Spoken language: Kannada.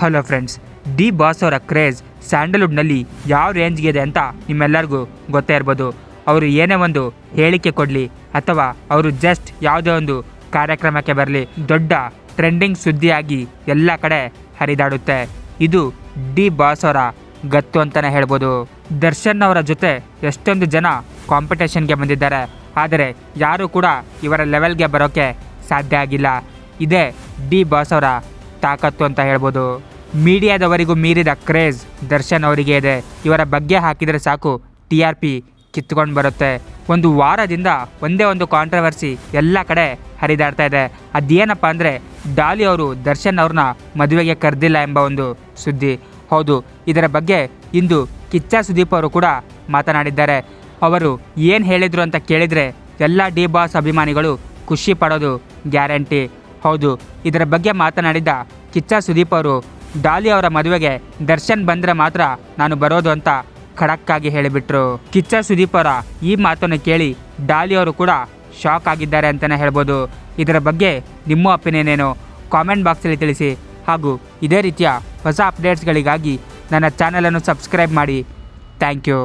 ಹಲೋ ಫ್ರೆಂಡ್ಸ್, ಡಿ ಬಾಸ್ ಅವರ ಕ್ರೇಜ್ ಸ್ಯಾಂಡಲ್ವುಡ್ನಲ್ಲಿ ಯಾವ ರೇಂಜ್ಗೆ ಇದೆ ಅಂತ ನಿಮ್ಮೆಲ್ಲರಿಗೂ ಗೊತ್ತೇ ಇರ್ಬೋದು. ಅವರು ಏನೇ ಒಂದು ಹೇಳಿಕೆ ಕೊಡಲಿ ಅಥವಾ ಅವರು ಜಸ್ಟ್ ಯಾವುದೇ ಒಂದು ಕಾರ್ಯಕ್ರಮಕ್ಕೆ ಬರಲಿ, ದೊಡ್ಡ ಟ್ರೆಂಡಿಂಗ್ ಸುದ್ದಿಯಾಗಿ ಎಲ್ಲ ಕಡೆ ಹರಿದಾಡುತ್ತೆ. ಇದು ಡಿ ಬಾಸ್ ಅವರ ಗತ್ತು ಅಂತಲೇ ಹೇಳ್ಬೋದು. ದರ್ಶನ್ ಅವರ ಜೊತೆ ಎಷ್ಟೊಂದು ಜನ ಕಾಂಪಿಟೇಷನ್ಗೆ ಬಂದಿದ್ದಾರೆ. ಆದರೆ ಯಾರೂ ಕೂಡ ಇವರ ಲೆವೆಲ್ಗೆ ಬರೋಕ್ಕೆ ಸಾಧ್ಯ ಆಗಿಲ್ಲ. ಇದೇ ಡಿ ಬಾಸ್ ಅವರ ತಾಕತ್ತು ಅಂತ ಹೇಳ್ಬೋದು. ಮೀಡಿಯಾದವರಿಗೂ ಮೀರಿದ ಕ್ರೇಜ್ ದರ್ಶನ್ ಅವರಿಗೆ ಇದೆ. ಇವರ ಬಗ್ಗೆ ಹಾಕಿದರೆ ಸಾಕು. ಟಿ ಆರ್ ಪಿ ಕಿತ್ಕೊಂಡು ಬರುತ್ತೆ. ಒಂದು ವಾರದಿಂದ ಒಂದೇ ಒಂದು ಕಾಂಟ್ರವರ್ಸಿ ಎಲ್ಲ ಕಡೆ ಹರಿದಾಡ್ತಾ ಇದೆ. ಅದೇನಪ್ಪ ಅಂದರೆ ಡಾಲಿ ಅವರು ದರ್ಶನ್ ಅವ್ರನ್ನ ಮದುವೆಗೆ ಕರೆದಿಲ್ಲ ಎಂಬ ಒಂದು ಸುದ್ದಿ. ಹೌದು, ಇದರ ಬಗ್ಗೆ ಇಂದು ಕಿಚ್ಚ ಸುದೀಪ್ ಅವರು ಕೂಡ ಮಾತನಾಡಿದ್ದಾರೆ. ಅವರು ಏನು ಹೇಳಿದರು ಅಂತ ಕೇಳಿದರೆ ಎಲ್ಲ ಡಿ ಬಾಸ್ ಅಭಿಮಾನಿಗಳು ಖುಷಿ ಪಡೋದು ಗ್ಯಾರಂಟಿ. ಹೌದು. ಇದರ ಬಗ್ಗೆ ಮಾತನಾಡಿದ ಕಿಚ್ಚ ಸುದೀಪ್ ಅವರು, ಡಾಲಿ ಅವರ ಮದುವೆಗೆ ದರ್ಶನ್ ಬಂದರೆ ಮಾತ್ರ ನಾನು ಬರೋದು ಅಂತ ಖಡಕ್ಕಾಗಿ ಹೇಳಿಬಿಟ್ರು. ಕಿಚ್ಚ ಸುದೀಪ್ ಅವರ ಈ ಮಾತನ್ನು ಕೇಳಿ ಡಾಲಿ ಅವರು ಕೂಡ ಶಾಕ್ ಆಗಿದ್ದಾರೆ ಅಂತಲೇ ಹೇಳ್ಬೋದು. ಇದರ ಬಗ್ಗೆ ನಿಮ್ಮ ಒಪಿನಿಯನ್ ಏನು? ಕಾಮೆಂಟ್ ಬಾಕ್ಸಲ್ಲಿ ತಿಳಿಸಿ. ಹಾಗೂ ಇದೇ ರೀತಿಯ ಹೊಸ ಅಪ್ಡೇಟ್ಸ್ಗಳಿಗಾಗಿ ನನ್ನ ಚಾನಲನ್ನು ಸಬ್ಸ್ಕ್ರೈಬ್ ಮಾಡಿ. Thank you.